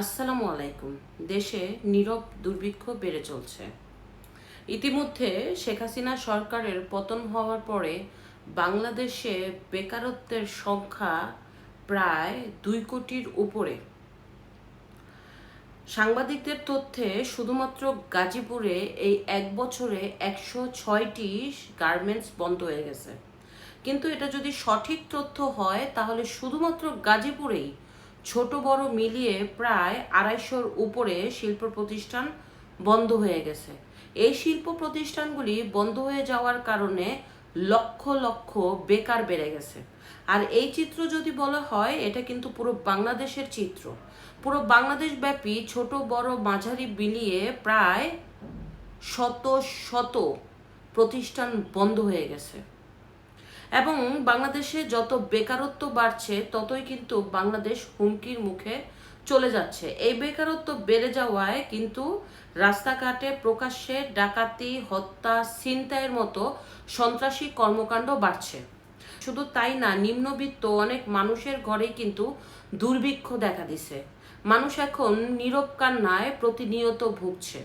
আসসালামু আলাইকুম। দেশে নীরব দুর্ভিক্ষ বেড়ে চলছে। ইতিমধ্যে শেখ হাসিনা সরকারের পতন হওয়ার পরে বাংলাদেশে বেকারত্বের সংখ্যা প্রায় দুই কোটির উপরে। সাংবাদিকদের তথ্যে শুধুমাত্র গাজীপুরে এই এক বছরে একশো ছয়টি গার্মেন্টস বন্ধ হয়ে গেছে। কিন্তু এটা যদি সঠিক তথ্য হয়, তাহলে শুধুমাত্র গাজীপুরেই ছোট বড় মিলিয়ে প্রায় আড়াইশোর উপরে শিল্প প্রতিষ্ঠান বন্ধ হয়ে গেছে। এই শিল্প প্রতিষ্ঠানগুলি বন্ধ হয়ে যাওয়ার কারণে লক্ষ লক্ষ বেকার বেড়ে গেছে। আর এই চিত্র যদি বলা হয়, এটা কিন্তু পুরো বাংলাদেশের চিত্র। পুরো বাংলাদেশ ব্যাপী ছোট বড় মাঝারি বিলিয়ে প্রায় শত শত প্রতিষ্ঠান বন্ধ হয়ে গেছে। এবং বাংলাদেশে যত বেকারত্ব বাড়ছে, ততই কিন্তু বাংলাদেশ হুমকির মুখে চলে যাচ্ছে। এই বেকারত্ব বেড়ে যাওয়ায় কিন্তু রাস্তাঘাটে প্রকাশ্যে ডাকাতি, হত্যা, ছিনতাইয়ের মতো সন্ত্রাসী কর্মকাণ্ড বাড়ছে। শুধু তাই না, নিম্নবিত্ত অনেক মানুষের ঘরেই কিন্তু দুর্ভিক্ষ দেখা দিছে। মানুষ এখন নীরব কান্নায় প্রতিনিয়ত ভুগছে।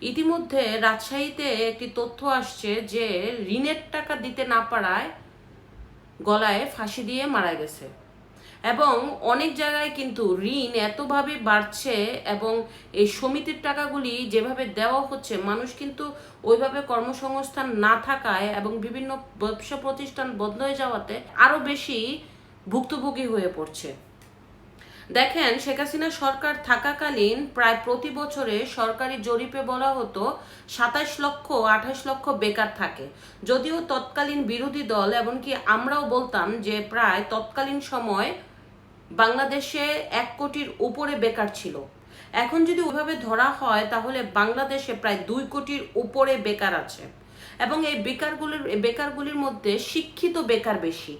ইতিমধ্যে রাজশাহীতে একটি তথ্য আসছে যে, ঋণের টাকা দিতে না পারায় গলায় ফাঁসি দিয়ে মারা গেছে। এবং অনেক জায়গায় কিন্তু ঋণ এতভাবে বাড়ছে এবং এই সমিতির টাকাগুলি যেভাবে দেওয়া হচ্ছে, মানুষ কিন্তু ওইভাবে কর্মসংস্থান না থাকায় এবং বিভিন্ন ব্যবসা প্রতিষ্ঠান বন্ধ হয়ে যাওয়াতে আরও বেশি ভুক্তভোগী হয়ে পড়ছে। দেখেন, শেখ হাসিনা সরকার থাকাকালীন প্রায় প্রতি বছরে সরকারি জরিপে বলা হতো সাতাশ লক্ষ, আঠাশ লক্ষ বেকার থাকে। যদিও তৎকালীন বিরোধী দল, এমনকি আমরাও বলতাম যে প্রায় তৎকালীন সময় বাংলাদেশে এক কোটির উপরে বেকার ছিল। এখন যদি ওইভাবে ধরা হয়, তাহলে বাংলাদেশে প্রায় দুই কোটির উপরে বেকার আছে। এবং এই বেকারগুলির বেকারগুলির মধ্যে শিক্ষিত বেকার বেশি।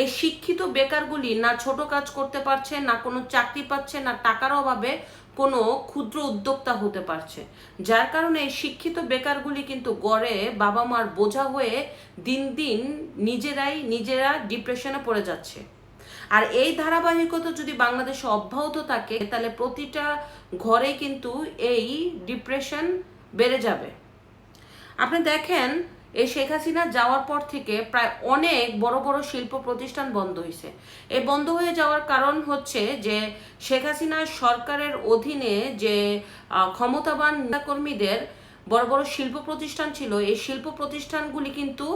এই শিক্ষিত বেকারগুলি না ছোট কাজ করতে পারছে, না কোনো চাকরি পাচ্ছে, না টাকার অভাবে কোনো ক্ষুদ্র উদ্যোক্তা হতে পারছে। যার কারণে এই শিক্ষিত বেকারগুলি কিন্তু গড়ে বাবা মার বোঝা হয়ে দিন দিন নিজেরাই নিজেরা ডিপ্রেশনে পড়ে যাচ্ছে। আর এই ধারাবাহিকতা যদি বাংলাদেশে অব্যাহত থাকে, তাহলে প্রতিটা ঘরে কিন্তু এই ডিপ্রেশন বেড়ে যাবে। আপনি দেখেন এই শেখ হাসিনা যাওয়ার পর থেকে প্রায় অনেক বড় বড় শিল্প প্রতিষ্ঠান বন্ধ হয়েছে এই বন্ধ হয়ে যাওয়ার কারণ হচ্ছে যে শেখ হাসিনা সরকারের অধীনে যে ক্ষমতাবান নেতাকর্মীদের বড় বড় শিল্প প্রতিষ্ঠান ছিল। এই শিল্প প্রতিষ্ঠানগুলি কিন্তু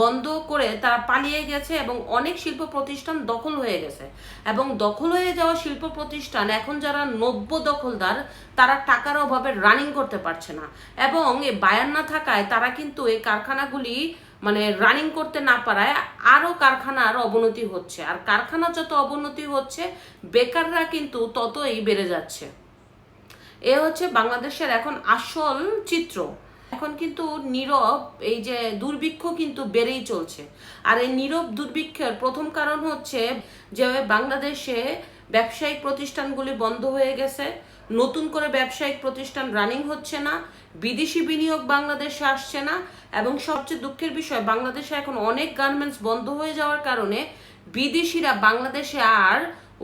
বন্ধ করে তারা পালিয়ে গেছে এবং অনেক শিল্প প্রতিষ্ঠান দখল হয়ে গেছে। এবং দখল হয়ে যাওয়া শিল্প প্রতিষ্ঠান এখন যারা নব্য দখলদার, তারা টাকার অভাবে রানিং করতে পারছে না। এবং এই বায়ান না থাকায় তারা কিন্তু এই কারখানাগুলি মানে রানিং করতে না পারায় আরও কারখানার অবনতি হচ্ছে। আর কারখানা যত অবনতি হচ্ছে, বেকাররা কিন্তু ততই বেড়ে যাচ্ছে। এ হচ্ছে বাংলাদেশের এখন আসল চিত্র। এখন কিন্তু নীরব, এই যে দুর্ভিক্ষ কিন্তু বেড়েই চলছে। আর এই নীরব দুর্ভিক্ষের প্রথম কারণ হচ্ছে যে বাংলাদেশে ব্যবসায়িক প্রতিষ্ঠানগুলি বন্ধ হয়ে গেছে। নতুন করে ব্যবসায়িক প্রতিষ্ঠান রানিং হচ্ছে না। বিদেশি বিনিয়োগ বাংলাদেশে আসছে না। এবং সবচেয়ে দুঃখের বিষয়, বাংলাদেশে এখন অনেক গার্মেন্টস বন্ধ হয়ে যাওয়ার কারণে বিদেশিরা বাংলাদেশে আর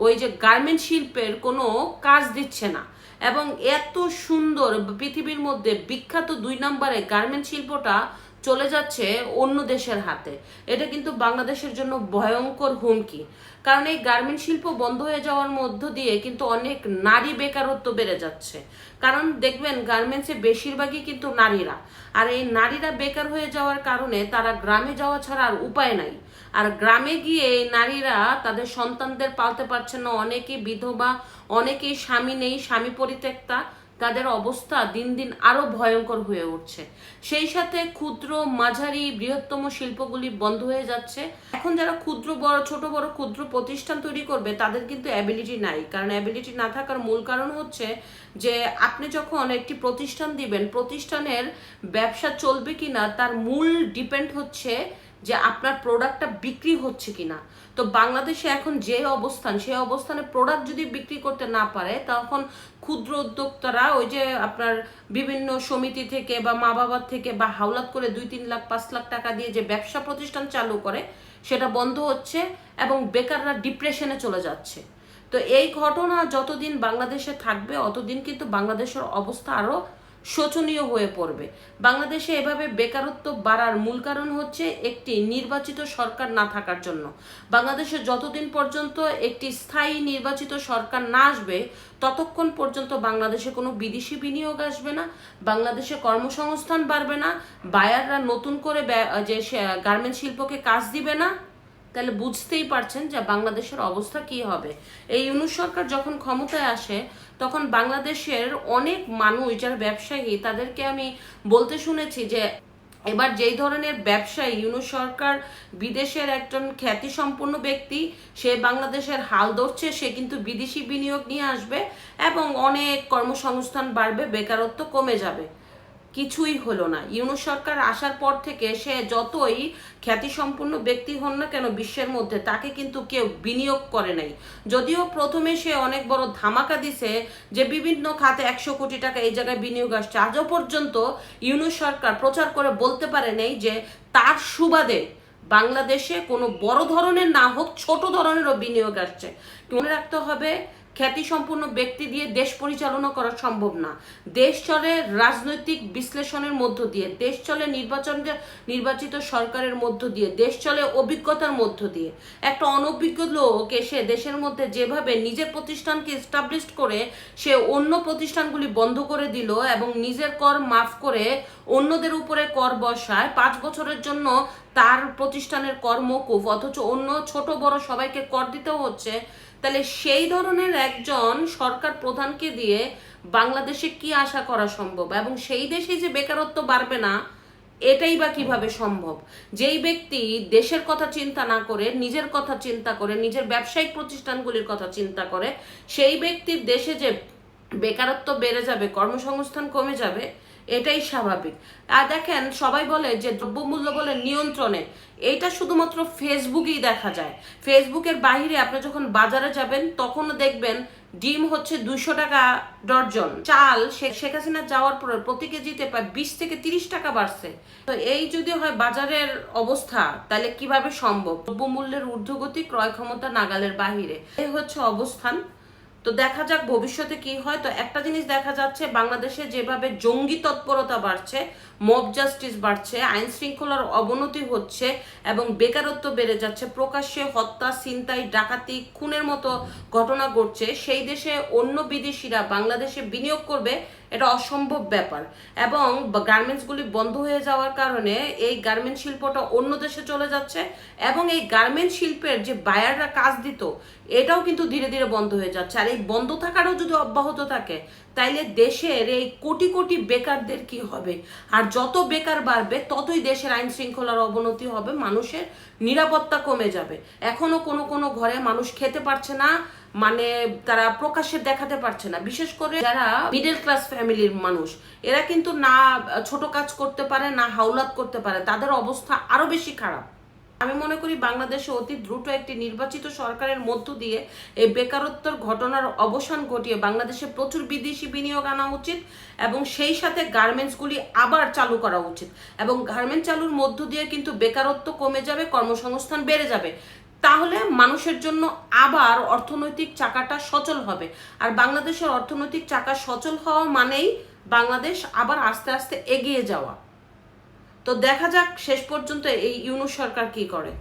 ওই যে গার্মেন্ট শিল্পের কোনো কাজ দিচ্ছে না। এবং এত সুন্দর পৃথিবীর মধ্যে বিখ্যাত দুই নম্বরে গার্মেন্ট শিল্পটা চলে যাচ্ছে অন্য দেশের হাতে। এটা কিন্তু বাংলাদেশের জন্য ভয়ঙ্কর হুমকি। কারণ এই গার্মেন্ট শিল্প বন্ধ হয়ে যাওয়ার মধ্য দিয়ে কিন্তু অনেক নারী বেকারত্ব বেড়ে যাচ্ছে। কারণ দেখবেন গার্মেন্টসে বেশিরভাগই কিন্তু নারীরা। আর এই নারীরা বেকার হয়ে যাওয়ার কারণে তারা গ্রামে যাওয়া ছাড়া আর উপায় নাই। আর গ্রামে গিয়ে এই নারীরা তাদের সন্তানদের পালতে পারছে না। অনেকেই বিধবা অনেকেই স্বামী নেই, স্বামী পরিত্যক্তা। তাদের অবস্থা দিন দিন আরও ভয়ঙ্কর হয়ে উঠছে। সেই সাথে ক্ষুদ্র, মাঝারি, বৃহত্তম শিল্পগুলি বন্ধ হয়ে যাচ্ছে। এখন যারা ক্ষুদ্র, বড়, ছোট, বড় ক্ষুদ্র প্রতিষ্ঠান তৈরি করবে, তাদের কিন্তু অ্যাবিলিটি নাই। কারণ অ্যাবিলিটি না থাকার মূল কারণ হচ্ছে যে, আপনি যখন একটি প্রতিষ্ঠান দিবেন, প্রতিষ্ঠানের ব্যবসা চলবে কিনা, তার মূল ডিপেন্ড হচ্ছে যে আপনার প্রোডাক্টটা বিক্রি হচ্ছে কিনা। তো বাংলাদেশে এখন যে অবস্থান, সেই অবস্থানে প্রোডাক্ট যদি বিক্রি করতে না পারে, তখন ক্ষুদ্র উদ্যোক্তারা ওই যে আপনার বিভিন্ন সমিতি থেকে বা মা বাবার থেকে বা হাওলাত করে দুই, তিন লাখ, পাঁচ লাখ টাকা দিয়ে যে ব্যবসা প্রতিষ্ঠান চালু করে, সেটা বন্ধ হচ্ছে এবং বেকাররা ডিপ্রেশনে চলে যাচ্ছে। তো এই ঘটনা যতদিন বাংলাদেশে থাকবে, অতদিন কিন্তু বাংলাদেশের অবস্থা আরও শোচনীয় হয়ে পড়বে। বাংলাদেশে এভাবে বেকারত্ব বাড়ার মূল কারণ হচ্ছে একটি নির্বাচিত সরকার না থাকার জন্য। বাংলাদেশে যতদিন পর্যন্ত একটি স্থায়ী নির্বাচিত সরকার না আসবে, ততক্ষণ পর্যন্ত বাংলাদেশে কোনো বিদেশি বিনিয়োগ আসবে না, বাংলাদেশে কর্মসংস্থান বাড়বে না, বায়াররা নতুন করে যে গার্মেন্ট শিল্পকে কাজ দিবে না তাহলে বুঝতেই পারছেন যে বাংলাদেশের অবস্থা কি হবে। এই ইউনুস সরকার যখন ক্ষমতায় আসে, তখন বাংলাদেশের অনেক মানুষ যারা ব্যবসায়ী, তাদেরকে আমি বলতে শুনেছি যে এবার যেই ধরনের ব্যবসায়ী, ইউনুস সরকার বিদেশের একজন খ্যাতিসম্পন্ন ব্যক্তি, সে বাংলাদেশের হাল ধরছে, সে কিন্তু বিদেশি বিনিয়োগ নিয়ে আসবে এবং অনেক কর্মসংস্থান বাড়বে, বেকারত্ব কমে যাবে। কিছুই হলো না। ইউনুস সরকার আসার পর থেকে সে যতই খ্যাতিসম্পন্ন ব্যক্তি হন না কেন বিশ্বের মধ্যে, তাকে কিন্তু কেউ বিনিয়োগ করে নাই। যদিও প্রথমে সে অনেক বড় ধামাকা দিছে যে বিভিন্ন খাতে একশো কোটি টাকা এই জায়গায় বিনিয়োগ আসছে। আজও পর্যন্ত ইউনুস সরকার প্রচার করে বলতে পারে নাই যে তার সুবাদে বাংলাদেশে কোনো বড় ধরনের না হোক, ছোট ধরনেরও বিনিয়োগ আসছে। মনে রাখতে হবে খ্যাতিসম্পন্ন ব্যক্তি দিয়ে দেশ পরিচালনা করা সম্ভব না। দেশ চলে রাজনৈতিক বিশ্লেষণের মধ্য দিয়ে, দেশ চলে নির্বাচন নির্বাচিত সরকারের মধ্য দিয়ে, দেশ চলে অভিজ্ঞতার মধ্য দিয়ে। একটা অনভিজ্ঞ লোক এসে দেশের মধ্যে যেভাবে নিজের প্রতিষ্ঠানকে এস্টাবলিশ করে, সে অন্য প্রতিষ্ঠানগুলি বন্ধ করে দিল এবং নিজের কর মাফ করে অন্যদের উপরে কর বসায়, পাঁচ বছরের জন্য তার প্রতিষ্ঠানের কর মকুফ অথচ অন্য ছোট বড় সবাইকে কর দিতেও হচ্ছে। তাহলে সেই ধরনের একজন সরকার প্রধানকে দিয়ে বাংলাদেশে কি আশা করা সম্ভব? এবং সেই দেশে যে বেকারত্ব বাড়বে না, এটাই বা কীভাবে সম্ভব? যেই ব্যক্তি দেশের কথা চিন্তা না করে, নিজের কথা চিন্তা করে, নিজের ব্যবসায়িক প্রতিষ্ঠানগুলির কথা চিন্তা করে, সেই ব্যক্তির দেশে যে বেকারত্ব বেড়ে যাবে, কর্মসংস্থান কমে যাবে এটাই স্বাভাবিক। আর দেখেন, সবাই বলে যে দ্রব্যমূল্য বলে নিয়ন্ত্রণে এইটা শুধুমাত্র ফেসবুকেই দেখা যায়। ফেসবুকের বাহিরে আপনি যখন বাজারে যাবেন তখন দেখবেন ডিম হচ্ছে দুইশো টাকা ডর্জন চাল শেখ হাসিনা যাওয়ার পর প্রতি কেজিতে প্রায় বিশ থেকে তিরিশ টাকা বাড়ছে। তো এই যদি হয় বাজারের অবস্থা, তাহলে কীভাবে সম্ভব? দ্রব্যমূল্যের ঊর্ধ্বগতি, ক্রয় ক্ষমতা নাগালের বাহিরে। এই হচ্ছে অবস্থান। তো দেখা যাক ভবিষ্যতে কি হয়। তো একটা জিনিস দেখা যাচ্ছে, বাংলাদেশে যেভাবে জঙ্গি তৎপরতা বাড়ছে মব জাস্টিস বাড়ছে, আইন শৃঙ্খলার অবনতি হচ্ছে এবং বেকারত্ব বেড়ে যাচ্ছে, প্রকাশ্যে হত্যা, ছিনতাই, ডাকাতি, খুনের মতো ঘটনা ঘটছে, সেই দেশে অন্য বিদেশিরা বাংলাদেশে বিনিয়োগ করবে এটা অসম্ভব ব্যাপার। এবং গার্মেন্টসগুলি বন্ধ হয়ে যাওয়ার কারণে এই গার্মেন্ট শিল্পটা অন্য দেশে চলে যাচ্ছে এবং এই গার্মেন্ট শিল্পের যে বায়াররা কাজ দিত, এটাও কিন্তু ধীরে ধীরে বন্ধ হয়ে যাচ্ছে। আর এই বন্ধ থাকারও যদি অব্যাহত থাকে, তাইলে দেশের এই কোটি কোটি বেকারদের কি হবে? আর যত বেকার বাড়বে, ততই দেশের আইন শৃঙ্খলার অবনতি হবে, মানুষের নিরাপত্তা কমে যাবে। এখনও কোনো কোনো ঘরে মানুষ খেতে পারছে না মানে তারা প্রকাশ্যে দেখাতে পারছে না। বিশেষ করে যারা মিডল ক্লাস ফ্যামিলির মানুষ, এরা কিন্তু না ছোট কাজ করতে পারে, না হাওলাত করতে পারে, তাদের অবস্থা আরও বেশি খারাপ। আমি মনে করি বাংলাদেশে অতি দ্রুত একটি নির্বাচিত সরকারের মধ্য দিয়ে এই বেকারত্বর ঘটনার অবসান ঘটিয়ে বাংলাদেশে প্রচুর বিদেশি বিনিয়োগ আনা উচিত এবং সেই সাথে গার্মেন্টসগুলি আবার চালু করা উচিত। এবং গার্মেন্ট চালুর মধ্য দিয়ে কিন্তু বেকারত্ব কমে যাবে, কর্মসংস্থান বেড়ে যাবে। তাহলে মানুষের জন্য আবার অর্থনৈতিক চাকাটা সচল হবে। আর বাংলাদেশের অর্থনৈতিক চাকা সচল হওয়া মানেই বাংলাদেশ আবার আস্তে আস্তে এগিয়ে যাওয়া। তো দেখা যাক শেষ পর্যন্ত এই ইউনু সরকার কি করে।